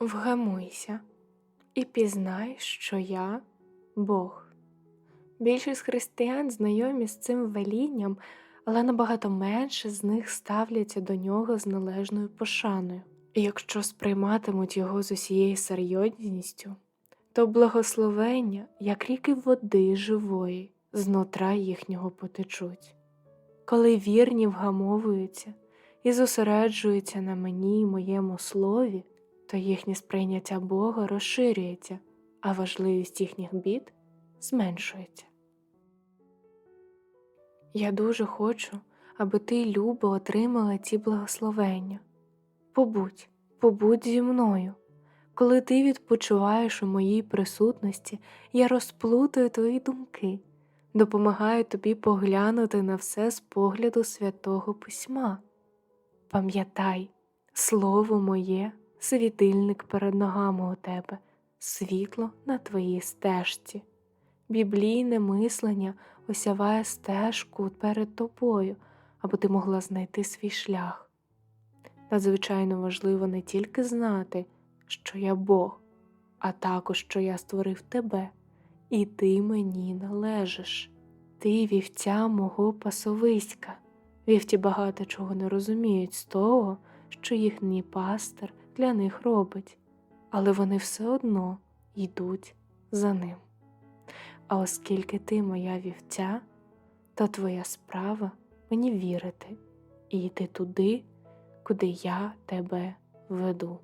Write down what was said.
Вгамуйся і пізнай, що я Бог. Більшість християн знайомі з цим велінням, але набагато менше з них ставляться до нього з належною пошаною. І якщо сприйматимуть його з усією серйозністю, то благословення, як ріки води живої, знутра їхнього потечуть. Коли вірні вгамовуються і зосереджуються на мені й моєму слові, то їхнє сприйняття Бога розширюється, а важливість їхніх бід зменшується. Я дуже хочу, аби ти, Любо, отримала ці благословення. Побудь, побудь зі мною. Коли ти відпочиваєш у моїй присутності, я розплутаю твої думки, допомагаю тобі поглянути на все з погляду святого письма. Пам'ятай, слово моє, світильник перед ногами у тебе, світло на твоїй стежці. Біблійне мислення осяває стежку перед тобою, аби ти могла знайти свій шлях. Надзвичайно важливо не тільки знати, що я Бог, а також що я створив тебе, і ти мені належиш. Ти вівця мого пасовиська. Вівці багато чого не розуміють з того, що їхній пастир для них робить, але вони все одно йдуть за ним. А оскільки ти моя вівця, то твоя справа мені вірити і йти туди, куди я тебе веду.